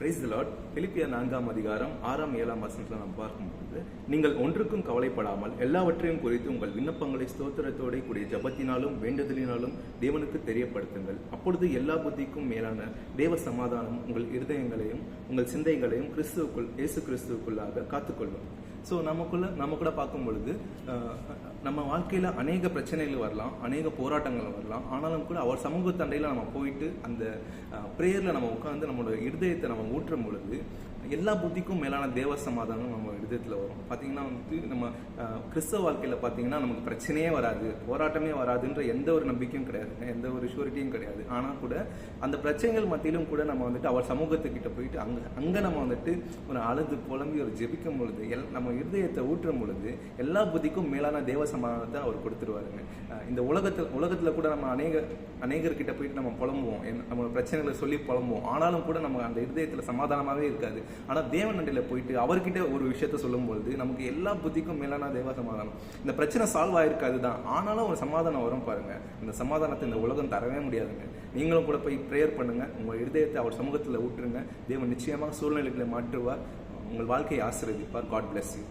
Price Lord பிலிப்பிய நான்காம் அதிகாரம் ஆறாம் ஏழாம் வசனத்தில் நாம் பார்க்கும்போது நீங்கள் ஒன்றுக்கும் கவலைப்படாமல் எல்லாவற்றையும் குறித்து உங்கள் விண்ணப்பங்களை ஸ்தோத்திரத்தோட கூடிய ஜபத்தினாலும் வேண்டுதலினாலும் தேவனுக்கு தெரியப்படுத்துங்கள். அப்பொழுது எல்லா புத்திக்கும் மேலான தேவ சமாதானம் உங்கள் இருதயங்களையும் உங்கள் சிந்தைகளையும் கிறிஸ்துவுக்குள் இயேசு கிறிஸ்துவுக்குள்ளாக காத்துக்கொள்ளும். ஸோ நமக்குள்ள நம்ம கூட பார்க்கும் பொழுது நம்ம வாழ்க்கையில் அநேக பிரச்சனைகள் வரலாம் அநேக போராட்டங்கள் வரலாம். ஆனாலும் கூட அவர் சமூக நம்ம போயிட்டு அந்த ப்ரேயரில் நம்ம உட்காந்து நம்மளோட இருதயத்தை நம்ம ஊற்றும் பொழுது எல்லா புத்திக்கும் மேலான தேவ சமாதானம் நம்ம விதத்தில் வரும். பார்த்தீங்கன்னா வந்து நம்ம கிறிஸ்தவ வாழ்க்கையில் பார்த்தீங்கன்னா நமக்கு பிரச்சனையே வராது போராட்டமே வராதுன்ற எந்த ஒரு நம்பிக்கையும் கிடையாது எந்த ஒரு ஷூரிட்டியும் கிடையாது. ஆனால் கூட அந்த பிரச்சனைகள் மத்தியிலும் கூட நம்ம வந்துட்டு அவர் சமூகத்துக்கிட்ட போயிட்டு அங்கே அங்கே நம்ம வந்துட்டு ஒரு அழுது புலம்பி ஒரு ஜெபிக்கும் பொழுது எல் நம்ம இருதயத்தை ஊற்றும் பொழுது எல்லா புத்திக்கும் மேலான தேவ சமாதானத்தை அவர் கொடுத்துருவாருங்க. இந்த உலகத்தில் உலகத்தில் கூட நம்ம அநேக அநேகர்கிட்ட போயிட்டு நம்ம புலம்புவோம் நம்ம பிரச்சனைகளை சொல்லி புலம்புவோம். ஆனாலும் கூட நம்ம அந்த இருதயத்தில் சமாதானமாகவே இருக்காது. ஆனால் தேவன் நண்டில போயிட்டு அவர்கிட்ட ஒரு விஷயத்த சொல்லும்பொழுது நமக்கு எல்லா புத்திக்கும் மேலான தேவ சமாதானம். இந்த பிரச்சனை சால்வ் ஆயிருக்காது தான் ஆனாலும் ஒரு சமாதானம் வரும் பாருங்க. இந்த சமாதானத்தை இந்த உலகம் தரவே முடியாதுங்க. நீங்களும் கூட போய் ப்ரேயர் பண்ணுங்க. உங்கள் இருதயத்தை அவர் சமூகத்தில் விட்டுருங்க தேவன் நிச்சயமாக சூழ்நிலைகளை மாற்றுவார். உங்கள் வாழ்க்கையை ஆசீர்வதிப்பார். God bless you